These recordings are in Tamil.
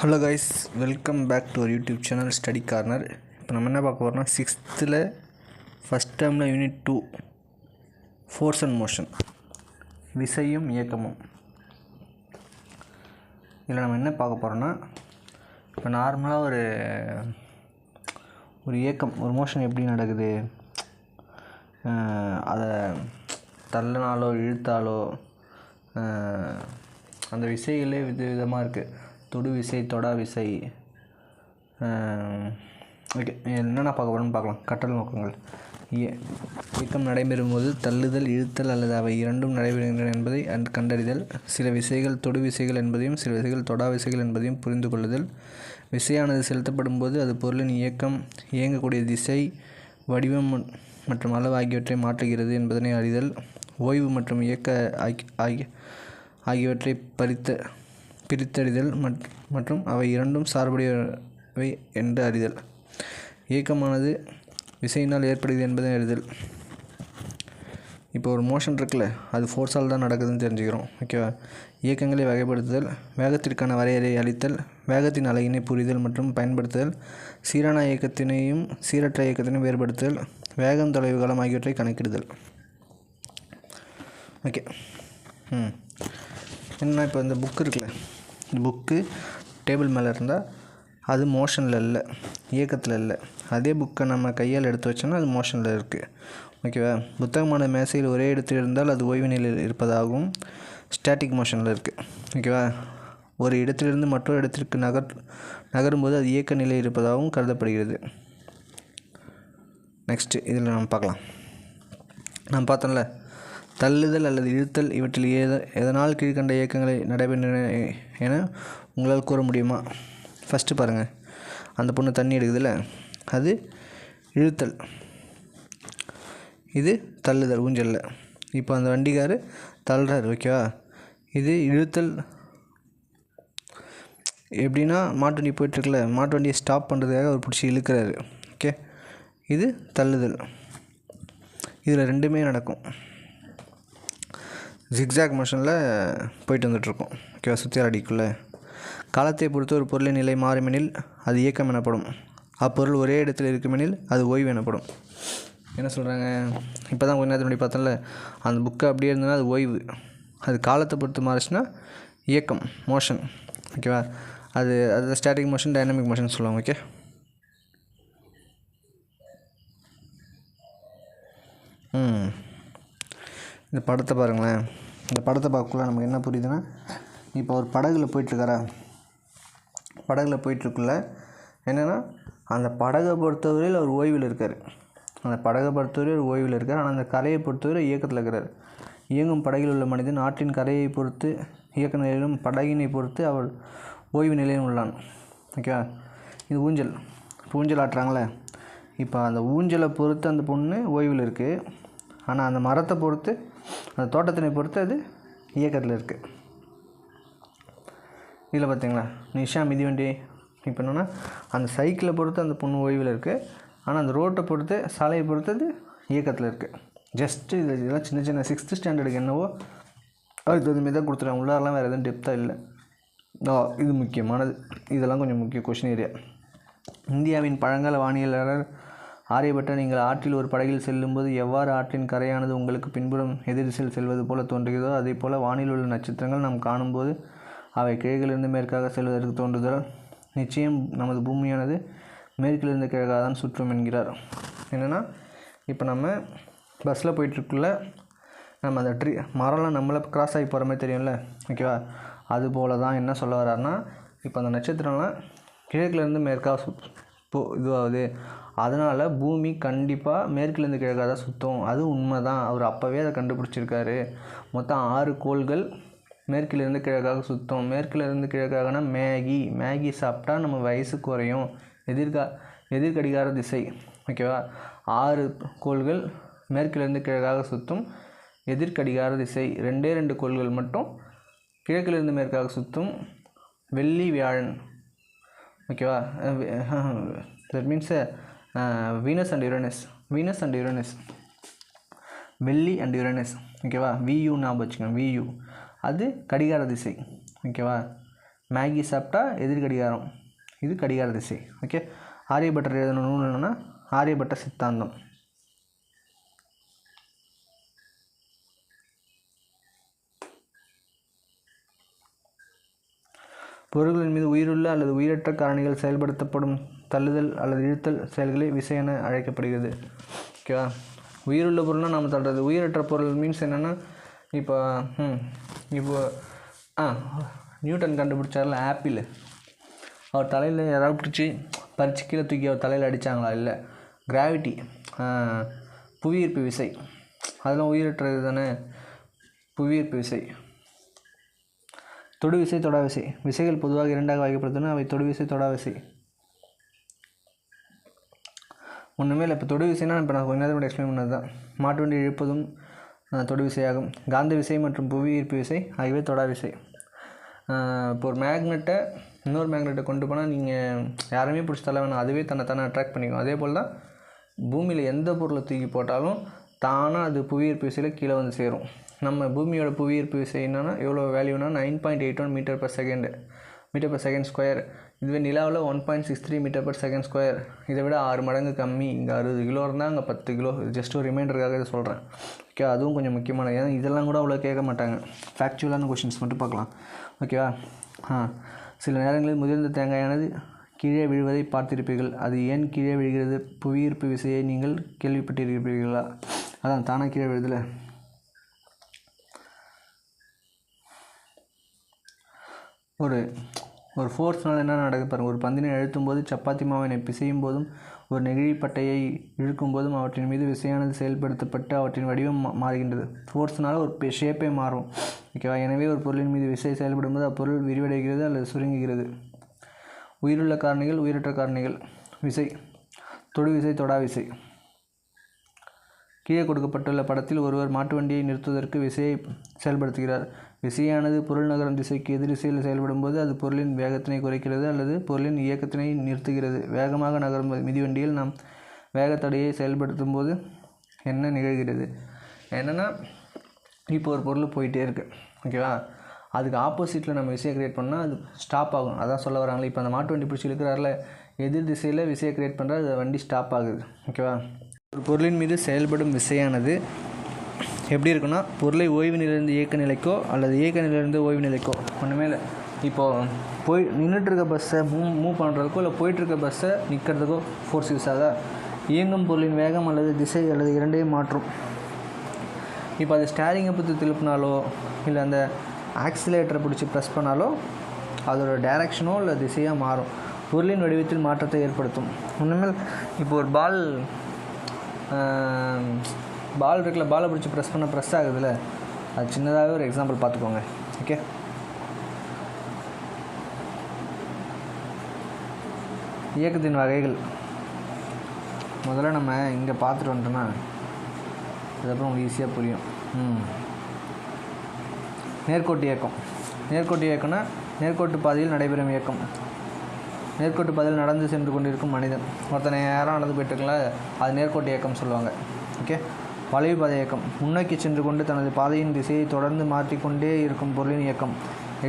Hello guys welcome back to our YouTube channel study corner இப்போ நம்ம என்ன பார்க்க போகிறோம்னா சிக்ஸ்த்தில் ஃபஸ்ட் டேர்மில் unit two force and motion விசையும் இயக்கமும். இதில் நம்ம என்ன பார்க்க போகிறோம்னா இப்போ நார்மலாக ஒரு ஒரு இயக்கம் ஒரு மோஷன் எப்படி நடக்குது? அதை தள்ளினாலோ இழுத்தாலோ அந்த விசைகளே வித விதமாக இருக்குது தொடு விசை தொடா விசை ஓகே என்னென்ன பார்க்க போகிறோம்னு பார்க்கலாம். கட்டல் நோக்கங்கள். இய- இயக்கம் நடைபெறும் போது தள்ளுதல் இழுத்தல் அல்லது அவை இரண்டும் நடைபெறுகின்றன என்பதை அன் கண்டறிதல். சில விசைகள் தொடு விசைகள் என்பதையும் சில விசைகள் தொடா விசைகள் என்பதையும் புரிந்து கொள்ளுதல் விசையானது செலுத்தப்படும் போது அது பொருளின் இயக்கம் இயங்கக்கூடிய திசை வடிவம் மற்றும் அளவு ஆகியவற்றை மாற்றுகிறது என்பதனை அறிதல். ஓய்வு மற்றும் இயக்க ஆகி- ஆகிய ஆகியவற்றை பறித்த பிரித்தறிதல் மற்றும் அவை இரண்டும் சார்புடையவை என்று அறிதல். இயக்கமானது விசையினால் ஏற்படுகிறது என்பதை அறிதல். இப்போ ஒரு மோஷன் இருக்குல்ல அது ஃபோர்ஸால் தான் நடக்குதுன்னு தெரிஞ்சுக்கிறோம் ஓகேவா இயக்கங்களை வகைப்படுத்துதல் வேகத்திற்கான வரையறை அளித்தல் வேகத்தின் அலையினை புரிதல் மற்றும் பயன்படுத்துதல் சீரான இயக்கத்தினையும் சீரற்ற இயக்கத்தினையும் வேறுபடுத்துதல் வேகம் தொலைவு காலம் ஆகியவற்றை கணக்கிடுதல். ஓகே ம். என்ன இப்போ இந்த புக்கு இருக்குல்ல புக்கு டேபிள் மேலே இருந்தால் அது மோஷனில் இல்லை இயக்கத்தில் இல்லை. அதே புக்கை நம்ம கையால் எடுத்து வச்சோன்னா அது மோஷனில் இருக்குது ஓகேவா புத்தகமான மேசையில் ஒரே இடத்தில் இருந்தால் அது ஓய்வு நிலையில் இருப்பதாகவும் ஸ்டாட்டிக் மோஷனில் இருக்குது ஓகேவா ஒரு இடத்திலிருந்து மற்றொரு இடத்திற்கு நகர் நகரும்போது அது இயக்க நிலை இருப்பதாகவும் கருதப்படுகிறது. நெக்ஸ்ட்டு இதில் நம்ம பார்க்கலாம். நான் பார்த்தோம்ல தள்ளுதல் அல்லது இழுத்தல் இவற்றில் ஏதோ எதனால் கீழ்கண்ட இயக்கங்களை நடைபெறுகின்றன என உங்களால் கூற முடியுமா? ஃபஸ்ட்டு பாருங்கள் அந்த பொண்ணு தண்ணி எடுக்குதுல்ல? அது இழுத்தல். இது தள்ளுதல் ஊஞ்சலில். இப்போ அந்த வண்டிக்கார் தள்ளுறாரு ஓகேவா இது இழுத்தல். எப்படின்னா மாட்டு வண்டி போயிட்டுருக்குல மாட்டு வண்டியை ஸ்டாப் பண்ணுறதுக்காக அவர் பிடிச்சி இழுக்கிறாரு ஓகே இது தள்ளுதல். இதில் ரெண்டுமே நடக்கும். ஜிக்ஸாக் மோஷனில் போயிட்டு வந்துட்டுருக்கோம். ஓகேவா? சுற்றி அடிக்குள்ளே காலத்தை பொறுத்து ஒரு பொருளின் நிலை மாறுமெனில் அது இயக்கம் எனப்படும். அப்பொருள் ஒரே இடத்தில் இருக்குமெனில் அது ஓய்வு எனப்படும். என்ன சொல்கிறாங்க இப்போ தான் கொஞ்ச நேரத்துக்கு முன்னாடி பார்த்தோம்ல அந்த புக்கு அப்படியே இருந்ததுன்னா அது ஓய்வு. அது காலத்தை பொறுத்து மாறுச்சுன்னா இயக்கம் மோஷன் ஓகேவா? அது அது ஸ்டாட்டிக் மோஷன் டைனமிக் மோஷன் சொல்லுவாங்க ஓகே ம். இந்த படத்தை பாருங்களேன். இந்த படத்தை பார்க்கக்குள்ள நமக்கு என்ன புரியுதுன்னா இப்போ ஒரு படகுல போயிட்டுருக்காரா? படகுல போயிட்டுருக்குள்ள என்னென்னா அந்த படகை பொறுத்தவரையில் அவர் ஓய்வில் இருக்கார். அந்த படகை பொறுத்தவரை ஒரு ஓய்வில் இருக்கார். ஆனால் அந்த கரையை பொறுத்தவரை இயக்கத்தில் இருக்கிறார் இயங்கும் படகில் உள்ள மனிதன் ஆற்றின் கரையை பொறுத்து இயக்க நிலையிலும் படகினை பொறுத்து அவர் ஓய்வு நிலையிலும் உள்ளான். ஓகேவா இது ஊஞ்சல். இப்போ ஊஞ்சல் ஆட்டுறாங்களே. இப்போ அந்த ஊஞ்சலை பொறுத்து அந்த பொண்ணு ஓய்வில் இருக்குது ஆனால் அந்த மரத்தை பொறுத்து அந்த தோட்டத்தினை பொறுத்து அது இயக்கத்தில் இருக்குது இதில் பார்த்தீங்களா நிஷா மிதிவண்டி இப்போ என்னென்னா அந்த சைக்கிளை பொறுத்து அந்த பொண்ணு ஓய்வில் இருக்குது ஆனால் அந்த ரோட்டை பொறுத்து சாலையை பொறுத்து அது இயக்கத்தில் இருக்குது ஜஸ்ட்டு இது இதெல்லாம் சின்ன சின்ன சிக்ஸ்த்து ஸ்டாண்டர்டுக்கு என்னவோ அதுக்கு தகுந்த மாதிரி தான் கொடுத்துருவாங்க உள்ளாரெலாம் வேறு எதுவும் டெப்த்தாக இல்லை. இது முக்கியமானது. இதெல்லாம் கொஞ்சம் முக்கிய கொஷின் ஏரியா இந்தியாவின் பழங்கால வானியலாளர் ஆரியப்பட்ட நீங்கள் ஆற்றில் ஒரு படகில் செல்லும்போது எவ்வாறு ஆற்றின் கரையானது உங்களுக்கு பின்புறம் எதிர்திசையில் செல்வது போல தோன்றுகிறதோ அதே போல் வானில் உள்ள நட்சத்திரங்கள் நாம் காணும்போது அவை கிழக்கிலிருந்து மேற்காக செல்வதற்கு தோன்றுதல் நிச்சயம் நமது பூமியானது மேற்கிலிருந்து கிழக்காக தான் சுற்றும் என்கிறார். என்னென்னா இப்போ நம்ம பஸ்ஸில் போயிட்டுருக்குள்ள நம்ம அந்த ட்ரீ மரம்லாம் நம்மளை கிராஸ் ஆகி போகிற மாதிரி தெரியும்ல ஓகேவா அது போல தான் என்ன சொல்ல வர்றாருன்னா இப்போ அந்த நட்சத்திரம்லாம் கிழக்கிலேருந்து மேற்காக சு போ இதுவாகுது. அதனால் பூமி கண்டிப்பாக மேற்குலேருந்து கிழக்காக தான் சுற்றும் அது உண்மை தான் அவர் அப்போவே அதை கண்டுபிடிச்சிருக்காரு. மொத்தம் ஆறு கோள்கள் மேற்கிலிருந்து கிழக்காக சுற்றும் மேற்கிலிருந்து கிழக்காகனா மேகி. மேகி சாப்பிட்டா நம்ம வயசு குறையும். எதிர்கா எதிர்கடிகார திசை. ஓகேவா? ஆறு கோள்கள் மேற்கிலிருந்து கிழக்காக சுற்றும் எதிர்கடிகார திசை. ரெண்டே ரெண்டு கோள்கள் மட்டும் கிழக்கிலிருந்து மேற்காக சுற்றும் வெள்ளி வியாழன். ஓகேவா? That means Venus and Uranus Venus and Uranus வெள்ளி அண்ட் யுரனஸ் ஓகேவா வியூ ஞாபகம் வச்சுக்கோங்க. வியூ அது கடிகார திசை. ஓகேவா மேகி சாப்பிட்டா எதிர் கடிகாரம். இது கடிகார திசை. ஓகே ஆரியபட்டர் எழுதின நூல் என்னென்னா ஆரியபட்ட சித்தாந்தம். பொருள்களின் மீது உயிருள்ள அல்லது உயிரற்ற காரணிகள் செயல்படுத்தப்படும் தள்ளுதல் அல்லது இழுத்தல் செயல்களே விசை என அழைக்கப்படுகிறது. ஓகேவா உயிருள்ள பொருள்னால் நம்ம தள்ளுறது. உயிரற்ற பொருள் மீன்ஸ் என்னென்னா இப்போ ம் இப்போ ஆ நியூட்டன் கண்டுபிடிச்சார்ல ஆப்பிள். அவர் தலையில் யாராவது பிடிச்சி பறிச்சு கீழே தூக்கி அவர் தலையில் அடித்தாங்களா இல்லை. கிராவிட்டி புவியீர்ப்பு விசை. அதெல்லாம் உயிரற்றது தானே? புவியீர்ப்பு விசை. தொடு விசை தொடா விசை விசைகள் பொதுவாக இரண்டாக வகைப்படுத்தின அவை தொடு விசை தொடா விசை ஒன்றுமே இல்லை. இப்போ தொடு விசைனா இப்போ நான் கொஞ்ச நேரம் எக்ஸ்பிளைன் பண்ணது தான் மாட்டு வண்டி இழுப்பதும் தொடு விசையாகும். காந்த விசை மற்றும் புவி ஈர்ப்பு விசை ஆகியவை தொடா விசை. இப்போ ஒரு மேக்னெட்டை இன்னொரு மேக்னெட்டை கொண்டு போனால் நீங்கள் யாருமே பிடிச்சி தள்ள வேணாம். அதுவே தன்னை தானே அட்ராக்ட் பண்ணிக்கும். அதே போல் தான் பூமியில் எந்த பொருளை தூக்கி போட்டாலும் தானாக அது புவியீர்ப்பு விசையில் கீழே வந்து சேரும். நம்ம பூமியோட புவியீர்ப்பு விசை என்னென்னா எவ்வளோ வேல்யூனா nine point eight one metre per second metre per second square இதுவே நிலாவில் one point six three metre per second square இதை விட ஆறு மடங்கு கம்மி. இங்கே அறுபது கிலோ இருந்தால் அங்கே பத்து கிலோ. ஜஸ்ட் ஒரு ரிமைண்டருக்காக இதை சொல்கிறேன் ஓகே அதுவும் கொஞ்சம் முக்கியமான ஏன்னா இதெல்லாம் கூட அவ்வளோ கேட்க மாட்டாங்க. ஃபேக்சுவலான கொஷின்ஸ் மட்டும் பார்க்கலாம். ஓகேவா ஆ. சில நேரங்களில் முதிர்ந்த தேங்காயானது கீழே விழுவதை பார்த்திருப்பீர்கள். அது ஏன் கீழே விழுகிறது? புவியீர்ப்பு விசையை நீங்கள் கேள்விப்பட்டிருப்பீர்களா அதான் தானாக கீழே விழுதலை. ஒரு ஒரு ஃபோர்ஸ்னால் என்ன நடக்குது பாருங்கள் ஒரு பந்தினை அழுத்தும் போது சப்பாத்தி மாவினை பிசையும் போதும் ஒரு நெகிழிப்பட்டையை இழுக்கும் போதும் அவற்றின் மீது விசையானது செயல்படுத்தப்பட்டு அவற்றின் வடிவம் மாறுகின்றது. ஃபோர்ஸ்னால் ஒரு ஷேப்பே மாறும். ஓகேவா எனவே ஒரு பொருளின் மீது விசை செயல்படும் போது அப்பொருள் விரிவடைகிறது அல்லது சுருங்குகிறது. உயிருள்ள காரணிகள் உயிரற்ற காரணிகள். விசை தொடு விசை தொடா விசை. கீழே கொடுக்கப்பட்டுள்ள படத்தில் ஒருவர் மாட்டு வண்டியை நிறுத்துவதற்கு விசையை செயல்படுத்துகிறார். விசையானது பொருள் நகரும் திசைக்கு எதிர் திசையில் அது பொருளின் வேகத்தினை குறைக்கிறது அல்லது பொருளின் இயக்கத்தினை நிறுத்துகிறது. வேகமாக நகரும் மிதிவண்டியில் நாம் வேகத்தடையை செயல்படுத்தும் போது என்ன நிகழ்கிறது? என்னென்னா இப்போ ஒரு பொருள் போயிட்டே இருக்குது ஓகேவா? அதுக்கு ஆப்போசிட்டில் நம்ம விசையை கிரியேட் பண்ணால் அது ஸ்டாப் ஆகும். அதான் சொல்ல வராங்களே இப்போ அந்த மாட்டு வண்டி பிடிச்சி இழுக்கிறாரில் எதிர் திசையில் விசையை கிரியேட் பண்ணுறா அது வண்டி ஸ்டாப் ஆகுது. ஓகேவா? ஒரு பொருளின் மீது செயல்படும் விசையானது எப்படி இருக்குன்னா பொருளை ஓய்வு நிலையிலிருந்து இயக்க நிலைக்கோ அல்லது இயக்க நிலையிலிருந்து ஓய்வு நிலைக்கோ ஒன்றுமே இல்லை. இப்போது போய் நின்றுட்டுருக்க பஸ்ஸை மூவ் மூவ் பண்ணுறதுக்கோ இல்லை போயிட்டுருக்க பஸ்ஸை நிற்கிறதுக்கோ ஃபோர்ஸ் யூஸ் ஆகுதா இயங்கும் பொருளின் வேகம் அல்லது திசை அல்லது இரண்டையும் மாற்றும். இப்போ அது ஸ்டேரிங்கை பற்றி திருப்பினாலோ இல்லை அந்த ஆக்சிலேட்டரை பிடிச்சி ப்ரெஸ் பண்ணாலோ அதோட டைரக்ஷனோ இல்லை திசையாக மாறும். பொருளின் வடிவத்தில் மாற்றத்தை ஏற்படுத்தும். ஒன்றுமே இப்போ ஒரு பால் பால் இருக்குல்ல பாலை பிடிச்சி ப்ரெஸ் பண்ண ப்ரெஸ் ஆகுதுல்ல? அது சின்னதாகவே ஒரு எக்ஸாம்பிள் பார்த்துக்கோங்க ஓகே இயக்கத்தின் வகைகள். முதல்ல நம்ம இங்கே பார்த்துட்டு வந்துட்டோம்னா அதுக்கப்புறம் உங்களுக்கு ஈஸியாக புரியும். ம். நேர்கோட்டு இயக்கம். நேர்கோட்டு இயக்கம்னா நேர்கோட்டு பாதையில் நடைபெறும் இயக்கம். நேர்கோட்டு பாதையில் நடந்து சென்று கொண்டிருக்கும் மனிதன். ஒருத்தனை யாரும் நடந்து போயிட்டுருக்கல அது நேர்கோட்டு இயக்கம் சொல்லுவாங்க. ஓகே வளைவு பாதை இயக்கம் முன்னோக்கி சென்று கொண்டு தனது பாதையின் திசையை தொடர்ந்து மாற்றிக்கொண்டே இருக்கும் பொருளின் இயக்கம்.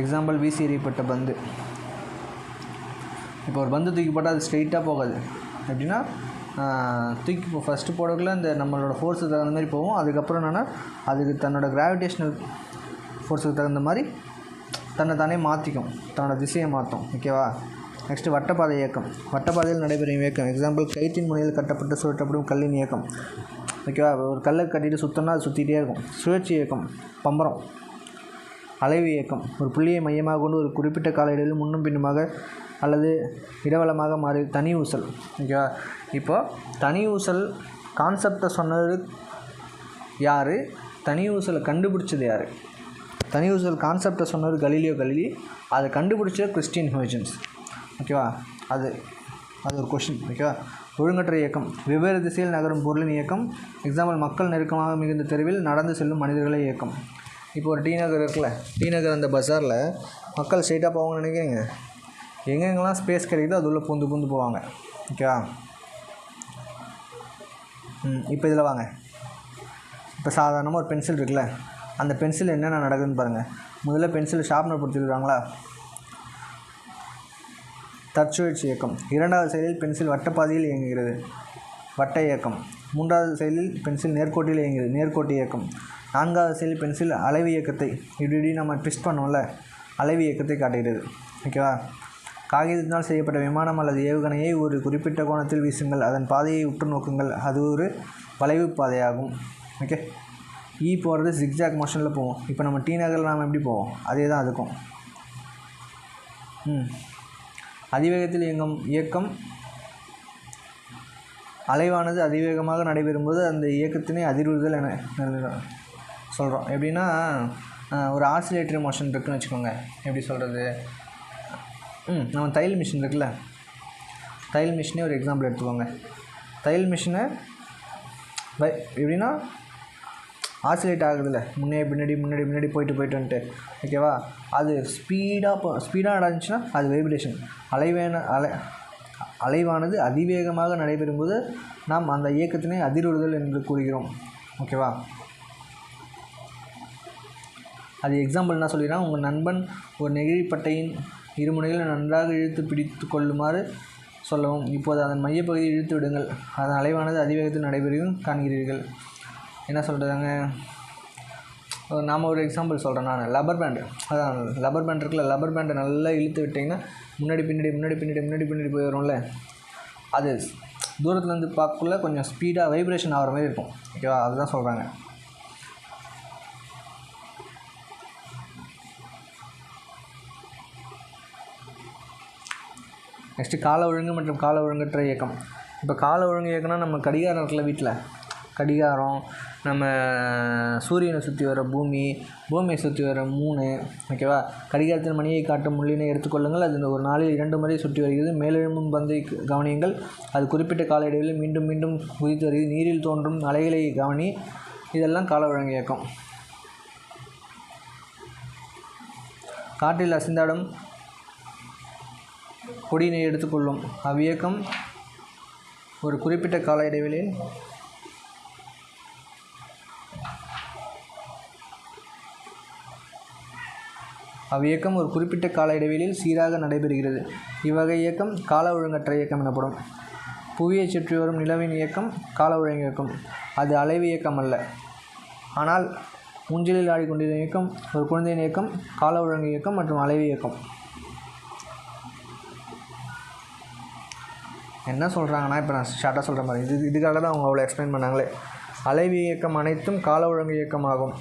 எக்ஸாம்பிள் வீசி எறியப்பட்ட பந்து. இப்போ ஒரு பந்து தூக்கி போட்டால் அது ஸ்ட்ரெயிட்டாக போகாது. எப்படின்னா தூக்கி இப்போ ஃபஸ்ட்டு போடக்குள்ளே இந்த நம்மளோட ஃபோர்ஸுக்கு தகுந்த மாதிரி போகும். அதுக்கப்புறம் என்னென்னா அதுக்கு தன்னோட கிராவிடேஷ்னல் ஃபோர்ஸுக்கு தகுந்த மாதிரி தன்னை தானே மாற்றிக்கும். தன்னோட திசையை மாற்றும். ஓகேவா நெக்ஸ்ட்டு வட்டப்பாதை இயக்கம். வட்டப்பாதையில் நடைபெறும் இயக்கம். எக்ஸாம்பிள் கயிற்றின் முனையில் கட்டப்பட்டு சுழற்றப்படும் கல்லின் இயக்கம். ஓகேவா ஒரு கல்லை கட்டிட்டு சுத்தம்னா அது சுற்றிட்டே இருக்கும். சுழற்சி இயக்கம் பம்பரம் அலைவு இயக்கம். ஒரு புள்ளியை மையமாக கொண்டு ஒரு குறிப்பிட்ட கால இடையில் முன்னும் பின்னுமாக அல்லது இடவளமாக மாறி. தனி ஊசல் ஓகேவா? இப்போ தனி ஊசல் கான்செப்டை சொன்னது யார்? தனி ஊசலை கண்டுபிடிச்சது யார்? தனி ஊசல் கான்செப்டை சொன்னது கலீலியோ கலீலி. அதை கண்டுபிடிச்சது கிறிஸ்டின் ஹோஜன்ஸ் ஓகேவா? அது அது ஒரு கொஷின் ஓகேவா? ஒழுங்கற்ற இயக்கம். வெவ்வேறு திசையில் நகரும் பொருளின் இயக்கம். எக்ஸாம்பிள் மக்கள் நெருக்கமாக மிகுந்த தெருவில் நடந்து செல்லும் மனிதர்களே இயக்கம். இப்போ ஒரு டி நகர் இருக்குல்ல. டி நகர் அந்த பஸாரில் மக்கள் ஸ்ட்ரெயிட்டாக போவாங்கன்னு நினைக்கிறீங்க? எங்கெங்கெல்லாம் ஸ்பேஸ் கிடைக்குதோ அது உள்ளே பூந்து பூந்து போவாங்க. ஓகேவா? ம் இப்போ இதில் வாங்க. இப்போ சாதாரணமாக ஒரு பென்சில் இருக்குல்ல. அந்த பென்சில் என்னென்ன நடக்குதுன்னு பாருங்கள் முதல்ல பென்சில் ஷார்ப்னர் பிடிச்சிருக்காங்களா? தற்சுழற்சி இயக்கம். இரண்டாவது செயலில் பென்சில் வட்டப்பாதையில் இயங்குகிறது. வட்ட இயக்கம். மூன்றாவது செயலில் பென்சில் நேர்கோட்டில் இயங்குகிறது. நேர்கோட்டு இயக்கம். நான்காவது செயலில் பென்சில் அலைவு இயக்கத்தை இப்படி இப்படி நம்ம ட்விஸ்ட் பண்ணோம்ல அலைவு இயக்கத்தை காட்டுகிறது. ஓகேவா? காகிதத்தினால் செய்யப்பட்ட விமானம் அல்லது ஏவுகணையை ஒரு குறிப்பிட்ட கோணத்தில் வீசுங்கள். அதன் பாதையை உற்று நோக்குங்கள். அது ஒரு வளைவு பாதையாகும். ஓகே? ஈ போகிறது ஜிக்ஜாக் மோஷனில் போவோம் இப்போ நம்ம டி நகரில் நாம் எப்படி போவோம்? அதே தான் அதுக்கும். ம். அதிவேகத்தில் இயங்கும் இயக்கம் அலைவானது அதிவேகமாக நடைபெறும்போது அந்த இயக்கத்தினை அதிர்வுறுதல் என சொல்கிறோம் எப்படின்னா ஒரு ஆசிலேட்டரி மோஷன் இருக்குன்னு வச்சுக்கோங்க. எப்படி சொல்கிறது ம் நம்ம தையல் மிஷின் இருக்குல்ல. தையல் மிஷினே ஒரு எக்ஸாம்பிள் எடுத்துக்கோங்க. தையல் மிஷினை பை எப்படின்னா ஆசிலேட் ஆகுதுல்ல முன்னே பின்னாடி முன்னாடி முன்னாடி போயிட்டு போயிட்டு வந்துட்டு ஓகேவா அது ஸ்பீடாக போ ஸ்பீடாக நடந்துச்சுன்னா அது வைப்ரேஷன் அலைவேன அலை அலைவானது அதிவேகமாக நடைபெறும்போது நாம் அந்த இயக்கத்தினை அதிர்வுறுதல் என்று கூறுகிறோம். ஓகேவா அது எக்ஸாம்பிள் என்ன சொல்லிடுறான் உங்கள் நண்பன் ஒரு நெகிழிப்பட்டையின் இருமுனைகளை நன்றாக இழுத்து பிடித்து கொள்ளுமாறு சொல்லவும். இப்போது அதன் மையப்பகுதியை இழுத்து விடுங்கள். அதன் அலைவானது அதிவேகத்தில் நடைபெறும் காண்கிறீர்கள். என்ன சொல்கிறதுங்க நாம் ஒரு எக்ஸாம்பிள் சொல்கிறேன் நான். லப்பர் பேண்டு அதான் லப்பர் பேண்ட் இருக்குல்ல லப்பர் பேண்டை நல்லா இழுத்து விட்டிங்கன்னா முன்னாடி பின்னாடி முன்னாடி பின்னாடி முன்னாடி பின்னாடி போய் வரும்ல அது தூரத்துலேருந்து பார்க்கக்குள்ள கொஞ்சம் ஸ்பீடாக வைப்ரேஷன் ஆகிற மாதிரி இருக்கும். ஓகேவா அதுதான் சொல்கிறாங்க நெக்ஸ்ட்டு கால ஒழுங்கு மற்றும் கால ஒழுங்கற்ற இயக்கம். இப்போ கால ஒழுங்கு இயக்கம்னா நம்ம கடிகாரம் இருக்குல்ல வீட்டில் கடிகாரம் நம்ம சூரியனை சுற்றி வர பூமி பூமியை சுற்றி வர மூணு ஓகேவா கடிகாரத்தின் மணியை காட்டும் முள்ளினை எடுத்துக்கொள்ளுங்கள் அது ஒரு நாளில் இரண்டு முறை சுற்றி வருகிறது. மேலெழும்பும் பந்தை கவனியுங்கள். அது குறிப்பிட்ட கால இடைவெளியில் மீண்டும் மீண்டும் குதித்து வருகிறது. நீரில் தோன்றும் அலைகளை கவனி. இதெல்லாம் கால ஒழுங்கு இயக்கம் காற்றில் அசைந்தாடும் கொடியினை எடுத்துக்கொள்ளும் அவ்வியக்கம் ஒரு குறிப்பிட்ட கால இடைவெளியில் அவ்வியக்கம் ஒரு குறிப்பிட்ட கால இடைவெளியில் சீராக நடைபெறுகிறது. இவ்வகை இயக்கம் கால ஒழுங்கற்ற இயக்கம் எனப்படும். புவியைச் சுற்றி வரும் நிலவின் இயக்கம் கால ஒழுங்கு இயக்கம். அது அலைவு இயக்கம் அல்ல. ஆனால் ஊஞ்சலில் ஆடிக்கொண்டிருந்த இயக்கம் ஒரு குழந்தையின் இயக்கம் கால ஒழுங்கு இயக்கம் மற்றும் அலைவு இயக்கம். என்ன சொல்கிறாங்கன்னா இப்போ நான் ஷார்ட்டாக சொல்கிற மாதிரி. இது இதுக்காக தான் அவங்க அவ்வளோ எக்ஸ்பிளைன் பண்ணாங்களே. அலைவு இயக்கம் அனைத்தும் கால ஒழுங்கு இயக்கமாகும்.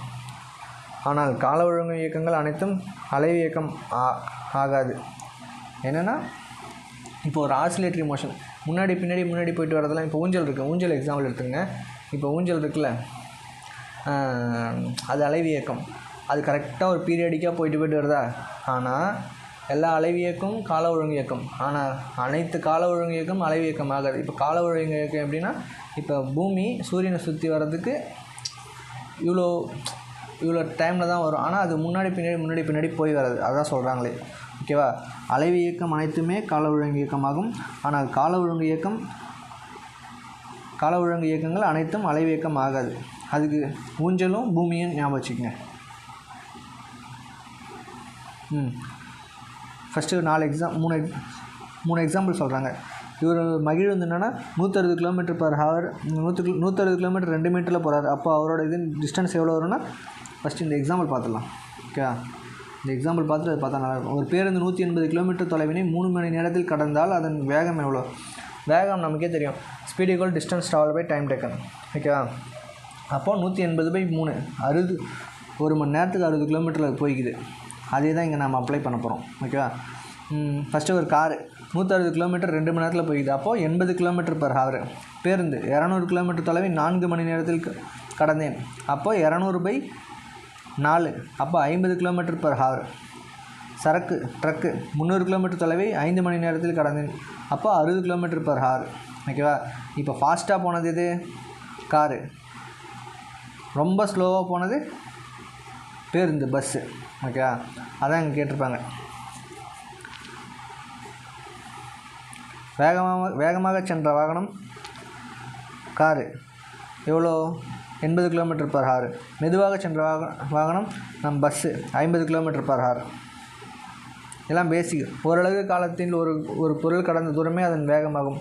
ஆனால் கால ஒழுங்கு இயக்கங்கள் அனைத்தும் அலைவு இயக்கம் ஆ- ஆகாது. என்னென்னா இப்போ ஒரு ஆசிலேட்டரி மோஷன் முன்னாடி பின்னாடி முன்னாடி போயிட்டு வரதெல்லாம் இப்போ ஊஞ்சல் இருக்குது ஊஞ்சல் எக்ஸாம்பிள் எடுத்துங்க இப்போ ஊஞ்சல் இருக்குல்ல அது அலைவு இயக்கம். அது கரெக்டாக ஒரு பீரியடிக்காக போயிட்டு போயிட்டு வருதா? ஆனால் எல்லா அலைவு இயக்கமும் கால ஒழுங்கு இயக்கம். ஆனால் அனைத்து கால ஒழுங்கு இயக்கம் அலைவு இயக்கம் ஆகாது. இப்போ கால ஒழுங்கு இயக்கம் எப்படின்னா இப்போ பூமி சூரியனை சுற்றி வர்றதுக்கு இவ்வளோ இவ்வளோ டைமில் தான் வரும். ஆனால் அது முன்னாடி பின்னாடி முன்னாடி பின்னாடி போய் வராது. அதான் சொல்கிறாங்களே ஓகேவா அலைவு இயக்கம் அனைத்துமே கால ஒழுங்கு இயக்கமாகும். ஆனால் கால ஒழுங்கு இயக்கம் கால ஒழுங்கு இயக்கங்கள் அனைத்தும் அலைவு இயக்கம் ஆகாது. அதுக்கு ஊஞ்சலும் பூமியும் ஞாபகம் வச்சுக்கங்க. ம். ஃபஸ்ட்டு நாலு எக்ஸாம் மூணு மூணு எக்ஸாம்பிள் சொல்கிறாங்க இவர் மகிழ் வந்து என்னென்னா நூற்றறுபது கிலோமீட்டர் பர் ஹவர் நூற்று நூற்றறுபது கிலோமீட்டர் ரெண்டு மீட்டரில் போகிறார் அப்போ அவரோட இது டிஸ்டன்ஸ் எவ்வளோ வரும்னா ஃபஸ்ட்டு இந்த எக்ஸாம்பிள் பார்த்துடலாம். ஓகேவா இந்த எக்ஸாம்பிள் பார்த்துட்டு அது பார்த்தா நல்லாயிருக்கும். ஒரு பேருந்து நூற்றி எண்பது கிலோமீட்டர் தொலைவினை மூணு மணி நேரத்தில் கடந்தால் அதன் வேகம் எவ்வளோ? வேகம் நமக்கே தெரியும். Speed equal distance travel by time taken ஓகேவா அப்போது நூற்றி எண்பது பை மூணு அறுபது ஒரு மணி நேரத்துக்கு அறுபது கிலோமீட்டரில் போய்க்குது. அதே தான் இங்கே நம்ம அப்ளை பண்ண போகிறோம் ஓகேவா ஃபஸ்ட்டு ஒரு காரு நூற்றறுபது கிலோமீட்டர் ரெண்டு மணி நேரத்தில் போய்க்குது. அப்போது எண்பது கிலோமீட்டர் பர் ஹவர் பேருந்து இரநூறு கிலோமீட்டர் தொலைவை நான்கு மணி நேரத்தில் கடந்தேன். அப்போது இரநூறு பை நாலு. அப்போ ஐம்பது கிலோமீட்டர் பர் ஹவர் சரக்கு ட்ரக்கு முந்நூறு கிலோமீட்டர் தொலைவை ஐந்து மணி நேரத்தில் கடந்து அப்போ அறுபது கிலோமீட்டர் பர் ஹவர் ஓகேவா இப்போ ஃபாஸ்ட்டாக போனது எது? காரு ரொம்ப ஸ்லோவாக போனது பேருந்து பஸ்ஸு ஓகேவா அதான் இங்கே கேட்டிருப்பாங்க. வேகமாக வேகமாக சென்ற வாகனம் காரு எவ்வளோ? எண்பது கிலோமீட்டர் பர் ஹார் மெதுவாக சென்ற வாகனம் வாகனம் நம் பஸ்ஸு ஐம்பது கிலோமீட்டர் பர் ஹார் எல்லாம் பேசிக் ஓரளவு காலத்தில் ஒரு ஒரு பொருள் கடந்த தூரமே அதன் வேகமாகும்.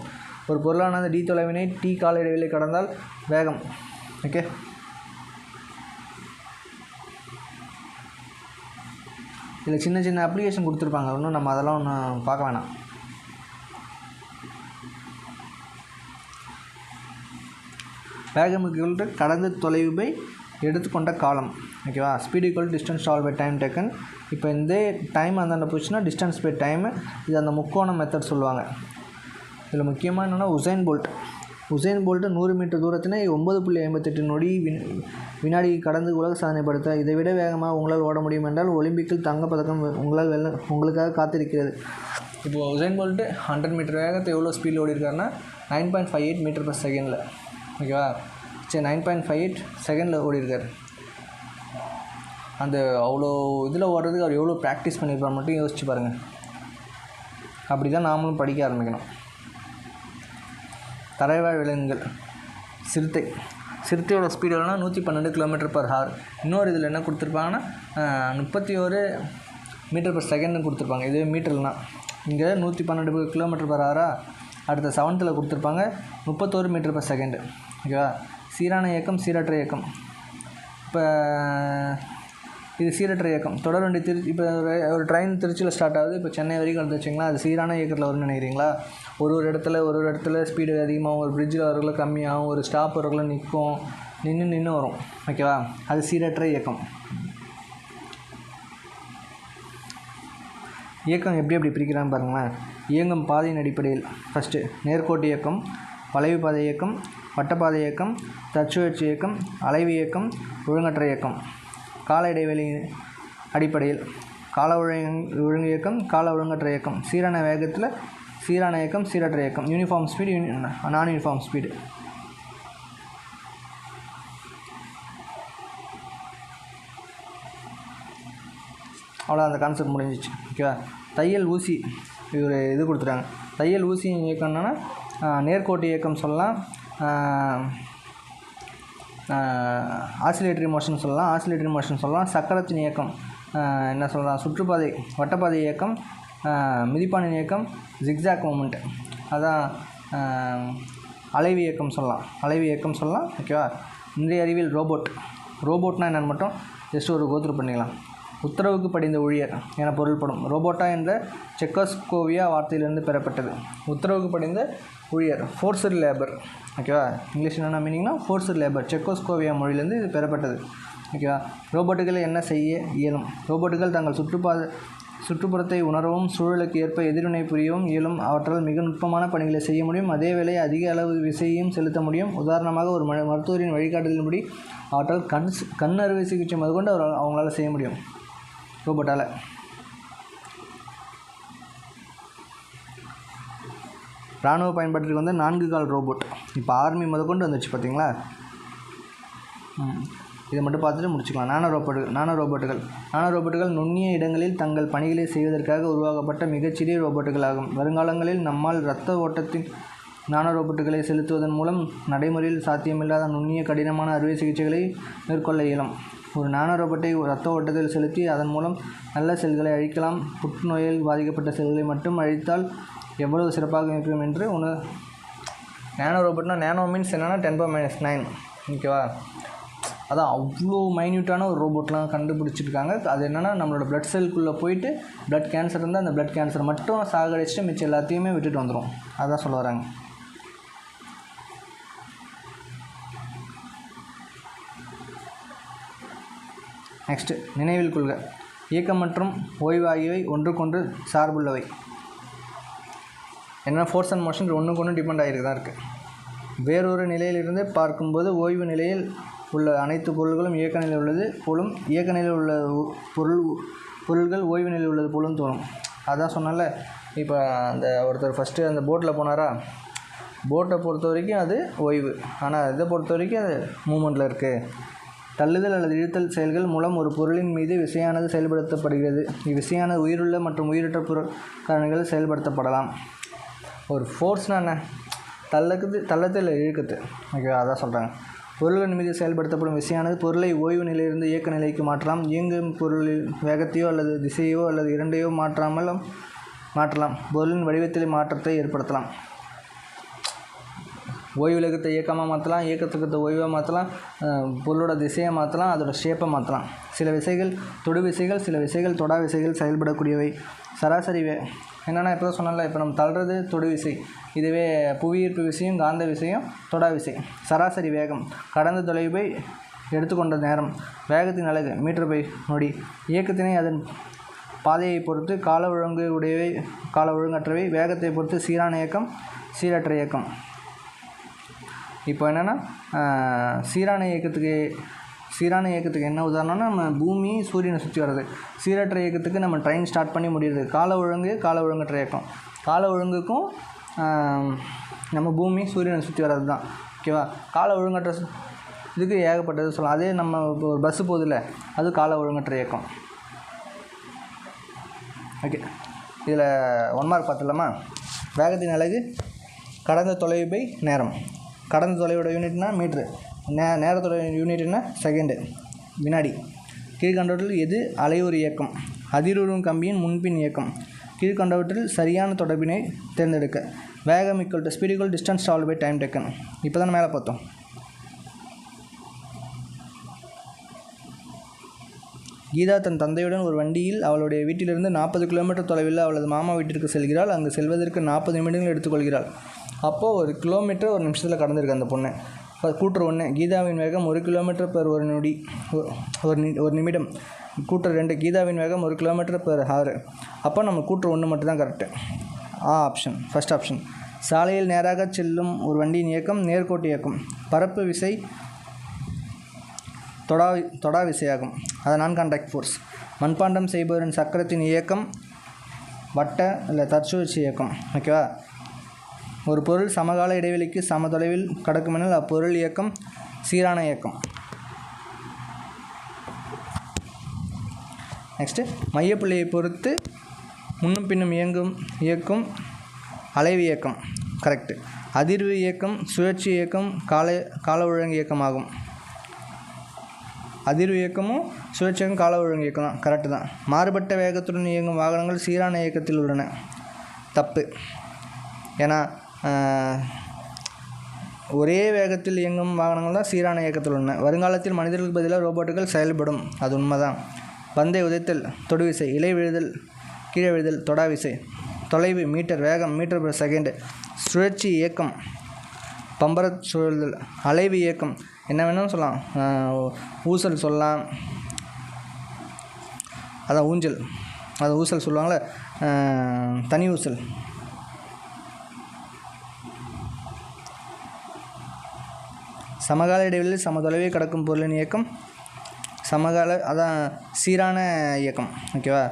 ஒரு பொருளானது டி தொலைவினை டி கால இடைவெளி கடந்தால் வேகம். ஓகே இதில் சின்ன சின்ன அப்ளிகேஷன் கொடுத்துருப்பாங்க. ஒன்றும் நம்ம அதெல்லாம் ஒன்றும் பார்க்க வேணாம். வேகம் ஈக்குவல் கடந்த தொலைவு பை எடுத்துக்கொண்ட காலம். ஓகேவா? Speed equal distance travel by time taken இப்போ இந்த டைம் அந்தாண்ட போச்சுன்னா டிஸ்டன்ஸ் பை டைமு இது அந்த முக்கோண மெத்தட் சொல்லுவாங்க. இதில் முக்கியமாக என்னென்னா உசைன் போல்ட் உசைன் போல்ட்டு நூறு மீட்டர் தூரத்தினை ஒம்பது புள்ளி ஐம்பத்தெட்டு நொடி வின் வினாடி கடந்து உலக சாதனை படுத்த இதை விட வேகமாக உங்களால் ஓட முடியும் என்றால் ஒலிம்பிக்கில் தங்கப்பதக்கம் உங்களால் வெள்ள உங்களுக்காக காத்திருக்கிறது. இப்போது உசைன் போல்ட்டு ஹண்ட்ரட் மீட்டர் வேகத்தை எவ்வளோ ஸ்பீடில் ஓடி இருக்காருன்னா nine point five eight metre per செகண்டில் ஓகேவா சரி நைன் பாயிண்ட் ஃபைவ் எயிட் செகண்டில் ஓடிருக்கார். அந்த அவ்வளோ இதில் ஓடுறதுக்கு அவர் எவ்வளோ ப்ராக்டிஸ் பண்ணியிருப்பார் மட்டும் யோசிச்சு பாருங்கள் அப்படி தான் நாமளும் படிக்க ஆரம்பிக்கணும். தரைவாழ் விலங்குகள் சிறுத்தை. சிறுத்தையோட ஸ்பீடு எவ்வளோனா நூற்றி பன்னெண்டு கிலோமீட்டர் பர் ஹவர் இன்னொரு இதில் என்ன கொடுத்துருப்பாங்கன்னா முப்பத்தி ஒரு மீட்டர் பர் செகண்ட்னு கொடுத்துருப்பாங்க. இதுவே மீட்டர்னா இங்கே நூற்றி பன்னெண்டு கிலோமீட்டர் பர் ஹவரா அடுத்த செவன்த்தில் கொடுத்துருப்பாங்க. முப்பத்தோரு மீட்டர் பர் செகண்டு ஓகேவா? சீரான இயக்கம் சீரற்ற இயக்கம். இப்போ இது சீரற்ற இயக்கம். தொடர் வண்டி திரு இப்போ ஒரு ஒரு ட்ரெயின் திருச்சியில் ஸ்டார்ட் ஆகுது. இப்போ சென்னை வரைக்கும் வந்து வச்சிங்களா அது சீரான இயக்கத்தில் வரும்னு நினைக்கிறீங்களா? ஒரு ஒரு இடத்துல ஒரு ஒரு இடத்துல ஸ்பீடு அதிகமாகும். ஒரு பிரிட்ஜில் வரக்குள்ள கம்மியாகும். ஒரு ஸ்டாப் வரக்குள்ள நிற்கும். நின்று நின்று வரும். ஓகேவா? அது சீரற்ற இயக்கம். இயக்கம் எப்படி எப்படி பிரிக்கிறான்னு பாருங்களேன். இயங்கும் பாதையின் அடிப்படையில். ஃபஸ்ட்டு நேர்கோட்டு இயக்கம் வளைவு பாதை இயக்கம் வட்டப்பாதை இயக்கம் தற்சுழற்சி இயக்கம் அலைவு இயக்கம் ஒழுங்கற்ற இயக்கம். கால இடைவெளி அடிப்படையில் கால ஒழுங் ஒழுங்கு இயக்கம் கால ஒழுங்கற்ற இயக்கம். சீரான வேகத்தில் சீரான இயக்கம் சீரற்ற இயக்கம். Uniform speed uni non uniform speed அவ்வளோ அந்த கான்செப்ட் முடிஞ்சிச்சு. ஓகேவா தையல் ஊசி இது இது கொடுத்துட்டாங்க. தையல் ஊசி இயக்கம்னா நேர்கோட்டு இயக்கம் சொல்லலாம். ஆசிலேட்டரி மோஷன் சொல்லலாம். ஆசிலேட்டரி மோஷன் சொல்லலாம். சக்கரத்தின் இயக்கம் என்ன சொல்லலாம்? சுற்றுப்பாதை வட்டப்பாதை இயக்கம் ஆஹ் மிதிப்பானின் இயக்கம் ஜிக்ஸாக் மூமெண்ட் அதான் அலைவு இயக்கம் சொல்லலாம். அலைவு இயக்கம் சொல்லலாம் ஓகேவா இன்றைய அறிவியல் ரோபோட் ரோபோட்னா என்னென்னு மட்டும் ஜஸ்ட் ஒரு கோத்ரூ பண்ணிக்கலாம். உத்தரவுக்கு படிந்த ஊழியர் என பொருள்படும். ரோபோட்டா என்ற செக்கோஸ்கோவியா வார்த்தையிலிருந்து பெறப்பட்டது. உத்தரவுக்கு படிந்த ஊழியர் ஃபோர்ஸர் லேபர் ஓகேவா இங்கிலீஷ் என்னென்ன மீனிங்னா ஃபோர்ஸர் லேபர் செக்கோஸ்கோவியா மொழியிலேருந்து இது பெறப்பட்டது. ஓகேவா ரோபோட்டுகளை என்ன செய்ய இயலும்? ரோபோட்டுகள் தங்கள் சுற்றுப்பாதை சுற்றுப்புறத்தை உணரவும் சூழலுக்கு ஏற்ப எதிர்வினை புரியவும் இயலும். அவற்றால் மிக நுட்பமான பணிகளை செய்ய முடியும். அதே வேளை அதிக அளவு விசையையும் செலுத்த முடியும். உதாரணமாக ஒரு ம மருத்துவரின் வழிகாட்டுதலின்படி அவற்றால் கண் கண் அறுவை சிகிச்சை முதற்கொண்டு அவர் அவங்களால செய்ய முடியும். ரோபோட்டால். இராணுவ பயன்பாட்டிற்கு வந்து நான்கு கால் ரோபோட். இப்போ ஆர்மி முதற்கொண்டு வந்துச்சு பார்த்தீங்களா இதை மட்டும் பார்த்துட்டு முடிச்சுக்கலாம். நானோ ரோபோட்டுகள் நானோ ரோபோட்டுகள். நானோ ரோபோட்டுகள் நுண்ணிய இடங்களில் தங்கள் பணிகளை செய்வதற்காக உருவாக்கப்பட்ட மிகச்சிறிய ரோபோட்டுகள் ஆகும் வருங்காலங்களில் நம்மால் இரத்த ஓட்டத்தின் நானோ ரோபோட்டுகளை செலுத்துவதன் மூலம் நடைமுறையில் சாத்தியமில்லாத நுண்ணிய கடினமான அறுவை சிகிச்சைகளை மேற்கொள்ள இயலும். ஒரு நானோ ரோபோட்டை ரத்த ஓட்டத்தில் செலுத்தி அதன் மூலம் நல்ல செல்களை அழிக்கலாம். புற்றுநோயில் பாதிக்கப்பட்ட செல்களை மட்டும் அழித்தால் எவ்வளவு சிறப்பாக இருக்கும் என்று உண நேனோ ரோபோட்னா நேனோ மீன்ஸ் என்னென்னா டென் பர் மைனஸ் நைன் ஓகேவா அதான் அவ்வளோ மைன்யூட்டான ஒரு ரோபோட்லாம் கண்டுபிடிச்சிருக்காங்க. அது என்னென்னா நம்மளோட பிளட் செல்குள்ளே போயிட்டு பிளட் கேன்சர் இருந்தால் அந்த பிளட் கேன்சர் மட்டும் சாகடிச்சுட்டு மிச்சம் எல்லாத்தையுமே விட்டுட்டு வந்துடும் அதான் சொல்ல வராங்க நெக்ஸ்ட்டு நினைவில் கொள்க. இயக்கம் மற்றும் ஓய்வு ஆகியவை ஒன்றுக்கொன்று சார்புள்ளவை. என்ன ஃபோர்ஸ் அண்ட் மோஷன் ஒன்றுக்கு ஒன்று டிபெண்ட் ஆகிருக்கு தான் இருக்குது வேறொரு நிலையிலிருந்து பார்க்கும்போது ஓய்வு நிலையில் உள்ள அனைத்து பொருள்களும் இயக்க நிலையில் உள்ளது போலும் இயக்க நிலையில் உள்ள உ- பொருள் பொருள்கள் ஓய்வு நிலையில் உள்ளது போலும் தோணும். அதான் சொன்னால இப்போ அந்த ஒருத்தர் ஃபஸ்ட்டு அந்த போட்டில் போனாரா? போட்டை பொறுத்த வரைக்கும் அது ஓய்வு. ஆனால் இதை பொறுத்த வரைக்கும் அது மூமெண்ட்டில் இருக்குது தள்ளுதல் அல்லது இழுத்தல் செயல்கள் மூலம் ஒரு பொருளின் மீது விசையானது செயல்படுத்தப்படுகிறது. இவ்விசையானது உயிருள்ள மற்றும் உயிரற்ற பொருள் காரணிகள் செயல்படுத்தப்படலாம். ஒரு ஃபோர்ஸ்னால் என்ன? தள்ளக்குது தள்ளத்து இல்லை இழுக்குது ஓகே அதான் சொல்கிறாங்க பொருளின் மீது செயல்படுத்தப்படும் விசையானது பொருளை ஓய்வு நிலையிலிருந்து இயக்க நிலைக்கு மாற்றலாம். இயங்கும் பொருளில் வேகத்தையோ அல்லது திசையோ அல்லது இரண்டையோ மாற்றாமலும் மாற்றலாம். பொருளின் வடிவத்தில் மாற்றத்தை ஏற்படுத்தலாம். ஓய்வு இலக்கத்தை இயக்கமாக மாற்றலாம் இயக்கத்துக்கு ஓய்வாக மாற்றலாம் பொருளோட திசையை மாற்றலாம் அதோட ஷேப்பை மாற்றலாம் சில விசைகள் தொடு விசைகள் சில விசைகள் தொடா விசைகள் செயல்படக்கூடியவை. சராசரி வே என்னென்னா இப்போ தான் சொன்னல இப்போ நம்ம தள்ளுறது தொடு விசை. இதுவே புவியீர்ப்பு விசையும் காந்த விசையும் தொடா விசை. சராசரி வேகம் கடந்த தொலைவை எடுத்துக்கொண்ட நேரம். வேகத்தின் அழகு மீட்டர் பை நொடி. இயக்கத்தினை அதன் பாதையை பொறுத்து கால ஒழுங்கு உடையவை கால ஒழுங்கற்றவை. வேகத்தை பொறுத்து சீரான இயக்கம் சீரற்ற இயக்கம். இப்போ என்னென்னா சீரான இயக்கத்துக்கு சீரான இயக்கத்துக்கு என்ன உதாரணம்னா நம்ம பூமி சூரியனை சுற்றி வர்றது. சீரற்ற இயக்கத்துக்கு நம்ம ட்ரெயின் ஸ்டார்ட் பண்ணி முடியுது கால ஒழுங்கு கால ஒழுங்கற்ற இயக்கம். கால ஒழுங்குக்கும் நம்ம பூமி சூரியனை சுற்றி வர்றது தான் ஓகேவா கால ஒழுங்கற்ற இதுக்கு ஏகப்பட்டது சொல்லலாம். அதே நம்ம இப்போ ஒரு பஸ்ஸு போதில்ல அது கால ஒழுங்கற்ற இயக்கம். ஓகே இதில் ஒன் மார்க் பார்த்துலாமா வேகத்தின் அழகு கடந்த தொலைவு நேரம். கடந்த தொலைவோட யூனிட்னா மீட்ரு நே நேரத்தோட யூனிட்னா செகண்டு வினாடி. கீழ்கண்டவற்றில் எது அலையுறு இயக்கம்? அதிர்வுறும் கம்பியின் முன்பின் இயக்கம். கீழ்கண்டவற்றில் சரியான தொடர்பினை தேர்ந்தெடுக்க. வேகம் equal to speed distance travel by time taken இப்போ தான் மேலே பார்த்தோம். கீதா தன் தந்தையுடன் ஒரு வண்டியில் அவளுடைய வீட்டிலிருந்து நாற்பது கிலோமீட்டர் தொலைவில் அவளது மாமா வீட்டிற்கு செல்கிறாள். அங்கு செல்வதற்கு நாற்பது நிமிடங்கள் எடுத்துக்கொள்கிறாள். அப்போது ஒரு கிலோமீட்டர் ஒரு நிமிஷத்தில் கடந்திருக்கு அந்த பொண்ணு. இப்போ கூட்டுற ஒன்று கீதாவின் வேகம் ஒரு கிலோமீட்டர் பெர் ஒரு நொடி ஒரு நி ஒரு நிமிடம். கூட்டுற ரெண்டு கீதாவின் வேகம் ஒரு கிலோமீட்டர் பெர் ஹவர் அப்போ நம்ம கூட்டுற ஒன்று மட்டும்தான் கரெக்டு ஆ ஆப்ஷன் ஃபஸ்ட் ஆப்ஷன் சாலையில் நேராக செல்லும் ஒரு வண்டியின் இயக்கம் நேர்கோட்டு இயக்கம். பரப்பு விசை தொடா தொடா விசையாகும். அது நான் கான்டாக்ட் ஃபோர்ஸ் மண்பாண்டம் செய்பவரின் சக்கரத்தின் இயக்கம் வட்ட இல்லை தற்சுழற்சி இயக்கம். ஓகேவா ஒரு பொருள் சமகால இடைவெளிக்கு சம தொலைவில் கடக்குமெனில் அப்பொருள் இயக்கம் சீரான இயக்கம். நெக்ஸ்ட்டு மையப்புள்ளியை பொறுத்து முன்னும் பின்னும் இயங்கும் இயக்கும் அலைவு இயக்கம். கரெக்டு அதிர்வு இயக்கம் சுழற்சி இயக்கம் கால கால ஒழுங்கு இயக்கமாகும். அதிர்வு இயக்கமும் சுழற்சியும் கால ஒழுங்கு இயக்கம் தான் கரெக்டு தான். மாறுபட்ட வேகத்துடன் இயங்கும் வாகனங்கள் சீரான இயக்கத்தில் உள்ளன. தப்பு. ஏன்னா ஒரே வேகத்தில் இயங்கும் வாகனங்கள் தான் சீரான இயக்கத்தில் உள்ளன. வருங்காலத்தில் மனிதர்களுக்கு பதிலாக ரோபோட்டுகள் செயல்படும். அது உண்மைதான். பந்தை உதைத்தல் தொடுவிசை இலை விழுதல் கீழே விழுதல் தொடாவிசை தொலைவு மீட்டர் வேகம் மீட்டர் per செகண்டு சுழற்சி இயக்கம் பம்பர சுழல்தல் அலைவு இயக்கம் என்ன வேணாலும் சொல்லலாம். ஊசல் சொல்லலாம். அதான் ஊஞ்சல். அது ஊசல் சொல்லுவாங்களே தனி ஊசல். சமகால இடைவெளியில் சம தொலைவை கடக்கும் பொருளின் இயக்கம் சமகால அதான் சீரான இயக்கம் ஓகேவா?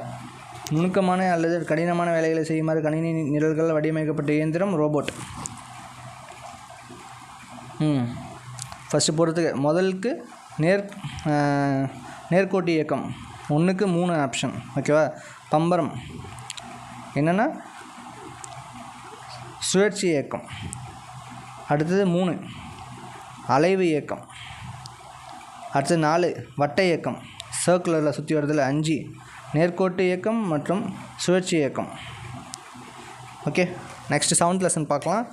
நுணுக்கமான அல்லது கடினமான வேலைகளை செய்யுமாறு கணினி நிரல்கள் வடிவமைக்கப்பட்ட இயந்திரம் ரோபோட். ம். ஃபஸ்ட்டு போகிறதுக்கு முதலுக்கு நேர் நேர்கோட்டி நேர்கோட்டு இயக்கம். ஒன்றுக்கு மூணு ஆப்ஷன் ஓகேவா? பம்பரம். என்னென்னா சுழற்சி இயக்கம். அடுத்தது மூணு. அலைவு இயக்கம். அடுத்து நாலு வட்ட இயக்கம். சர்க்குலரில் சுற்றி வரதில் அஞ்சு நேர்கோட்டு இயக்கம் மற்றும் சுழற்சி இயக்கம். ஓகே நெக்ஸ்ட் செவன்த் லெசன் பார்க்கலாம்.